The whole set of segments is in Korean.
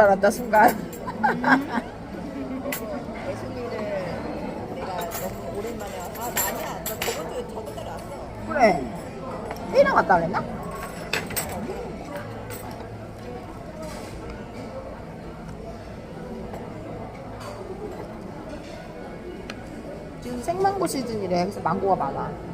줄 알았다 순간. 예술이를 내가 너무 오랜만에 와서 아, 나 아니야. 나 저번 주에 저번 달에 왔어. 그래. 회의랑 갔다 그랬나? 지금 생망고 시즌이래. 그래서 망고가 많아.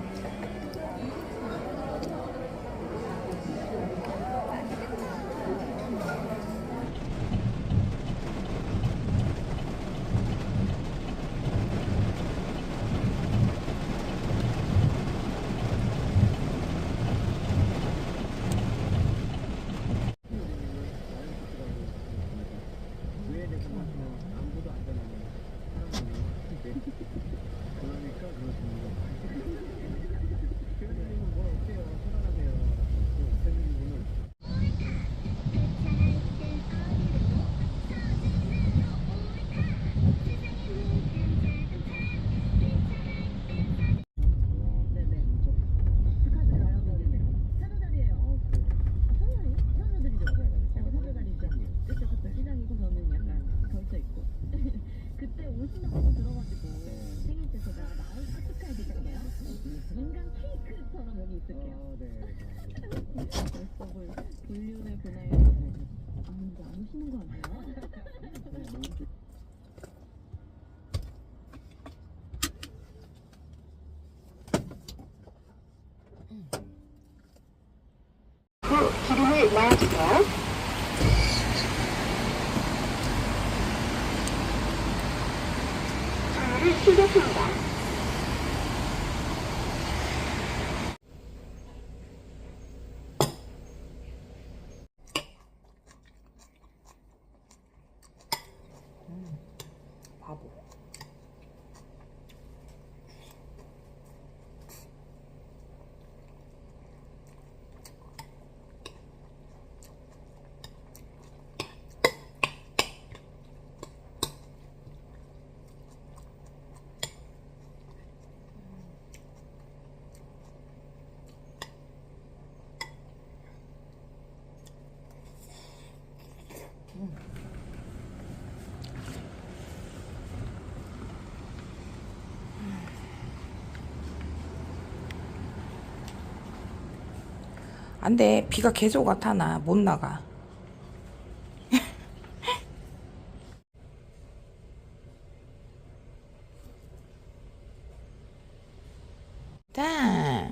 안 돼. 비가 계속 나타나. 못 나가. 자,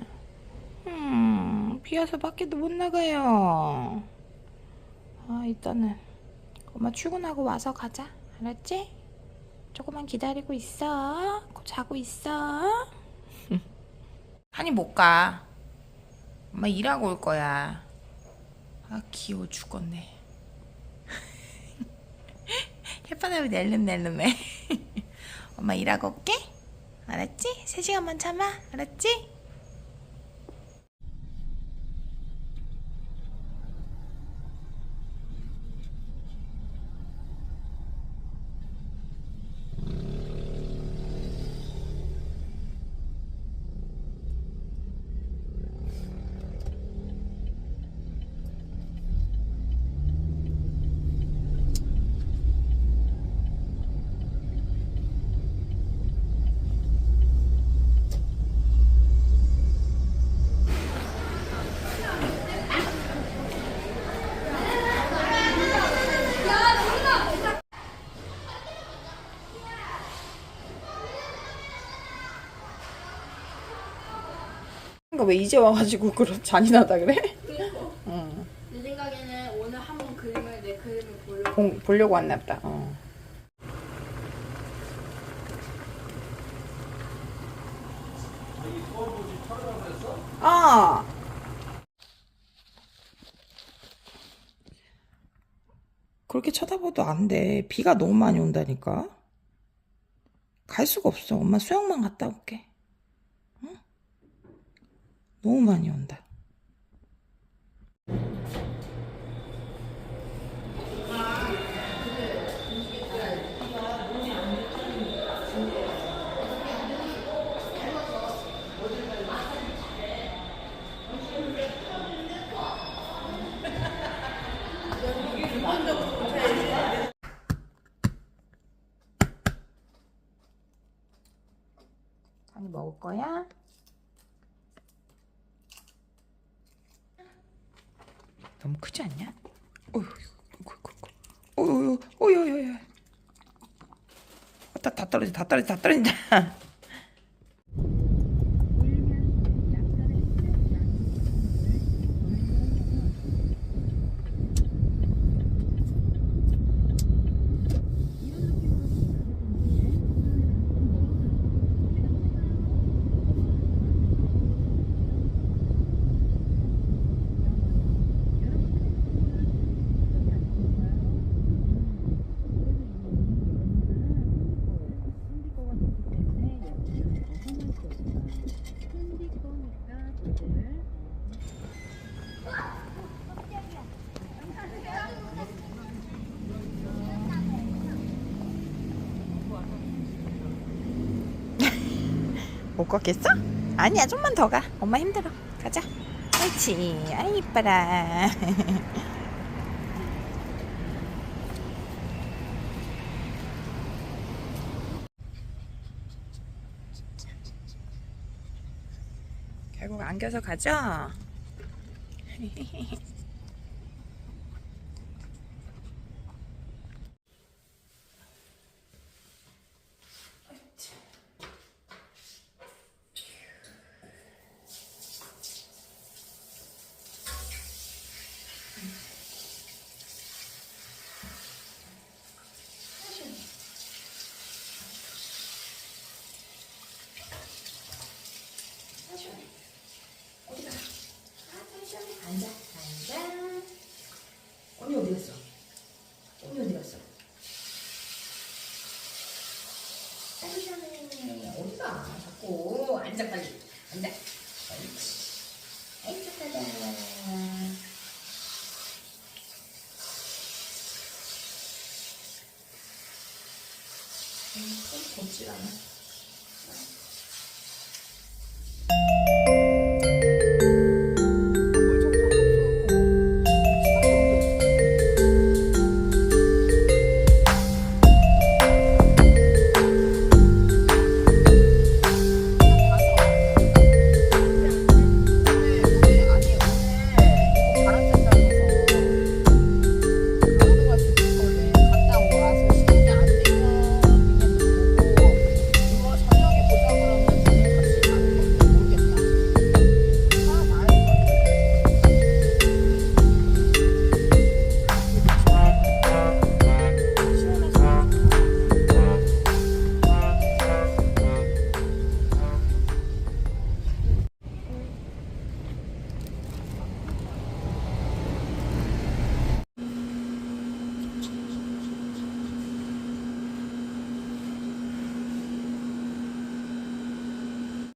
음, 비 와서 밖에도 못 나가요. 아, 일단은 엄마 출근하고 와서 가자. 알았지? 조금만 기다리고 있어. 곧 자고 있어. 아니, 못 가. 엄마 일하고 올 거야. 아 귀여워 죽겠네. 햇바닥이 낼름낼름해. 엄마 일하고 올게. 알았지? 3시간만 참아. 알았지? 그러니까 왜 이제 와가지고 그런 잔인하다 그래? 응. 내 생각에는 오늘 한번 그림을 내 그림을 보려고 보, 보려고 왔나 보다. 어. 아. 그렇게 쳐다봐도 안 돼. 비가 너무 많이 온다니까. 갈 수가 없어. 엄마 수영만 갔다 올게. 너무 많이 온다. 먹을 거야? 너무 크지 않냐? 어휴, 어휴, 어휴, 어휴, 어휴, 어휴. 다, 다 떨어져, 다 떨어져, 다 떨어진다. 못 걷겠어? 아니야, 좀만 더 가. 엄마 힘들어. 가자. 옳지. 아이, 이뻐라. 결국 안겨서 가죠? 언니 어디 갔어? 언니 어디 갔어? 아이고, 어디가? 자꾸 앉아 빨리 앉아. 옳지.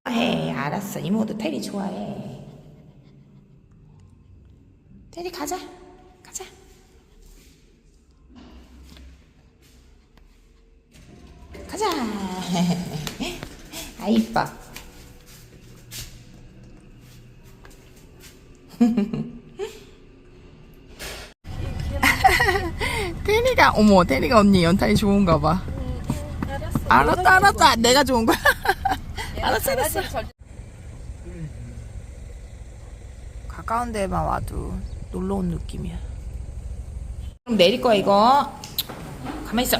해. 알았어. 이모도 테리 좋아해. 테리 가자. 가자. 가자. 아 이뻐. 테리가 어머 테리가 언니 연탄이 좋은가 봐. 알았다 알았다 내가 좋은 거야 알았어 알았어. 가까운 데만 와도 놀러 온 느낌이야. 그럼 내릴 거야 이거. 가만히 있어.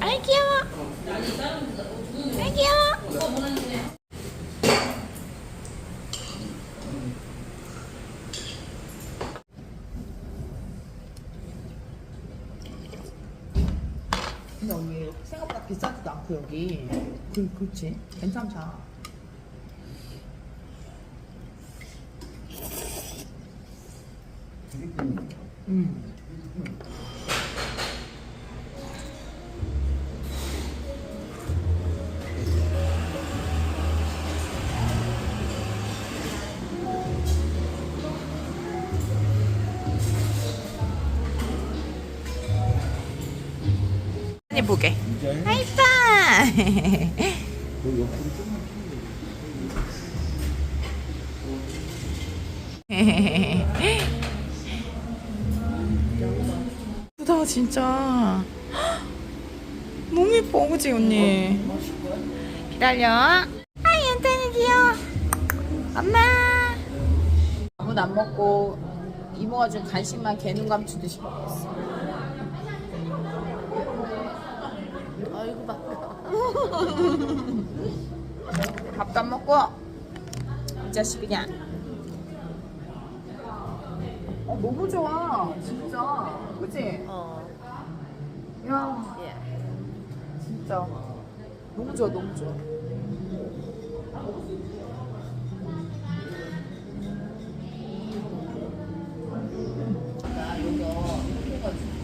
아이 귀여워. 아이 귀여워 근데 언니 생각보다 비싸지도 않고 여기. 그, 그렇지 괜찮다. 음. 예쁘게. 아이빠 예쁘다 진짜. 너무 예뻐 그지 언니? 기다려. 아이 연탄이 귀여워. 엄마. 밥은 안 먹고 이모가 준 간식만 개눈 감추듯이 먹었어. 밥도 안 먹고 이 자식 그냥. 어 너무 좋아 진짜 그치? 어. 야 예. 진짜 너무 좋아 너무 좋아.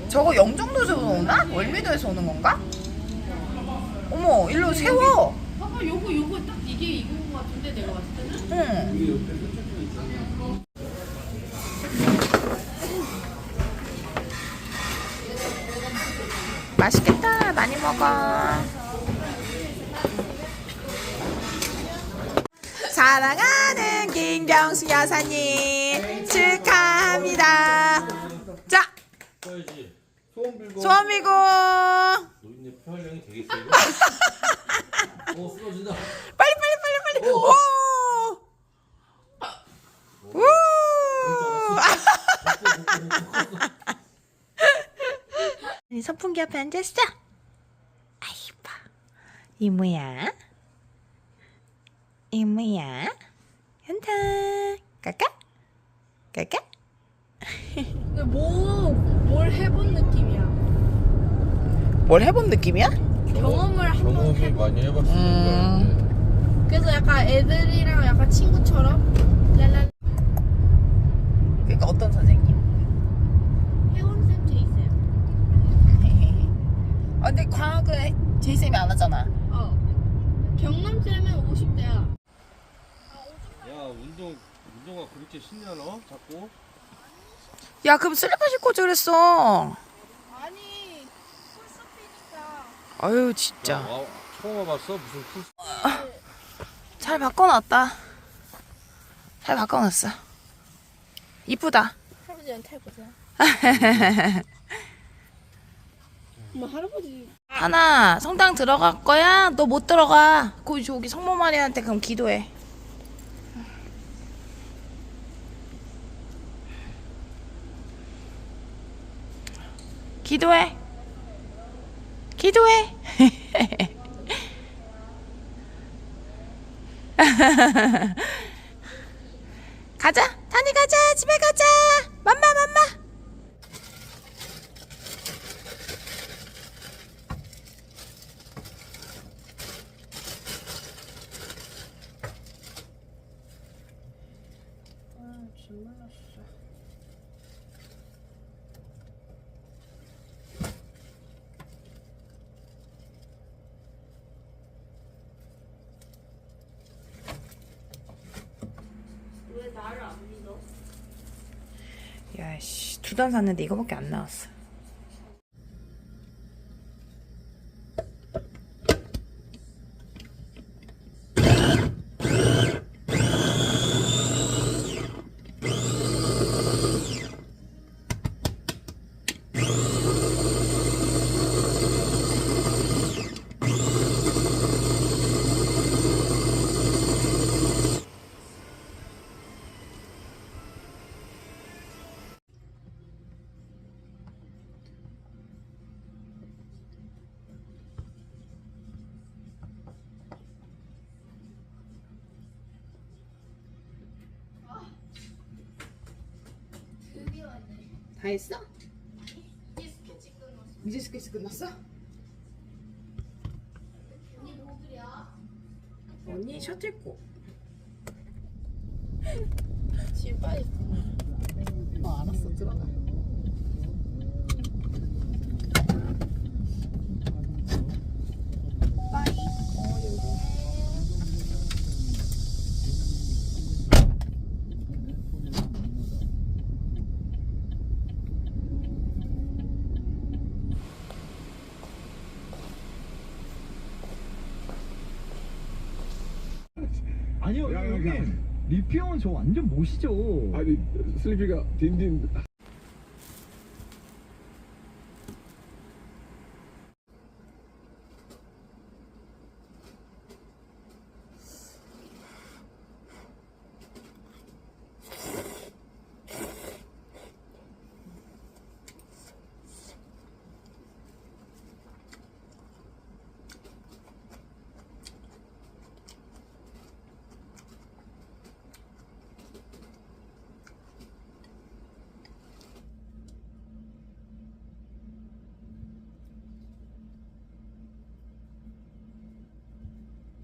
저거 영종도에서 오나? 월미도에서 오는 건가? 어머 일로 세워. 봐봐 요거 요거 딱 이게 이거인 것 같은데 내가 봤을 때는. 응. 맛있겠다. 많이 먹어. 사랑하는 김경수 여사님 축하합니다. 자. 소원 빌고. 소원 빌고. 폐활량이 되겠어요. 어 쓰러진다. 빨리 빨리 빨리 빨리. 오. 우. 이 선풍기 앞에 앉았어. 아이 봐. 이모야. 이모야. 현타. 까까. 까까. 근데 뭐 뭘 해본 느낌이야. 뭘 해본 느낌이야? 경험을 한번 해본. 많이 해봤으니까. 음. 그래서 약간 애들이랑 약간 친구처럼 랄랄. 그러니까 어떤 선생님? 혜원 쌤, 제이 쌤. 아 근데 과학은 제이 쌤이 안 하잖아. 어. 경남 쌤은 50대야. 야 운동 운동화 그렇게 신냐 너? 자꾸. 야 그럼 슬리퍼 신고 그랬어. 아니 풀숲이니까. 아유 야, 진짜. 와, 처음 와봤어 무슨 풀? 잘 바꿔놨다. 잘 바꿔놨어. 이쁘다. 할아버지한테 해보세요. 엄마 할아버지 하나 성당 들어갈 거야? 너 못 들어가. 거기 저기 성모 마리아한테 그럼 기도해. 기도해. 기도해. 가자. 단이 가자. 집에 가자. 맘마 맘마. 야씨 두 단 샀는데 이거밖에 안 나왔어. 드 다 했어? 이제 스케치 끝났어. 언니 뭐 셔틀코. 지금 빨리. 어 알았어 들어가. 형님 리피 형은 저 완전 못이죠. 아니 슬리피가 딘딘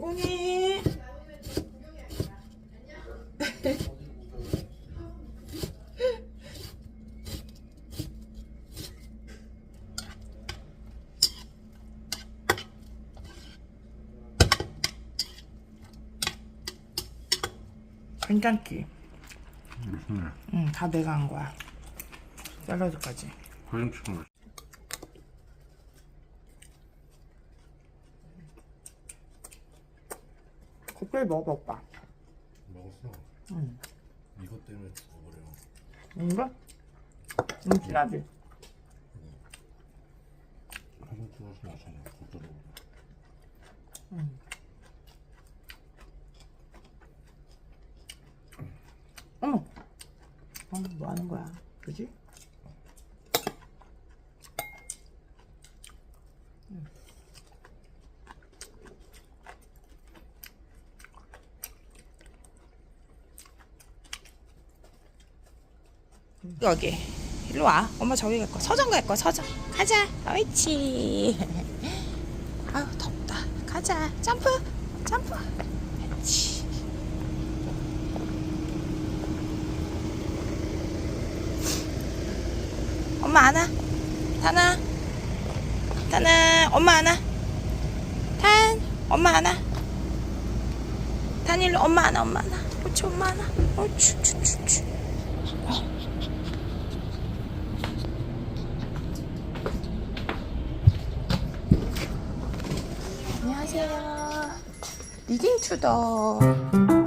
얼공이. 괜찮지? 응, 다 내가 한 거야. 샐러드까지. 고양치킨 곱빼기 먹어, 오빠. 먹었어. 응. 이것 때문에 죽어버려. 이거? 응, 진하지? 한번 좋아하지 마세요. 겉도로. 어머. 어, 뭐 하는 거야? 그지? 여기. 일로 와. 엄마 저기 갈 거야. 서점 갈 거야. 서점. 가자. 옳지 아유 덥다. 가자. 점프. 점프. 옳지 엄마 안와? 타나 타나 엄마 안와? 탄 엄마 안와? 탄 일로 엄마 안와? 엄마 안와? 옳지 엄마 안와? 옳지 추추추. 안녕하세요 리딩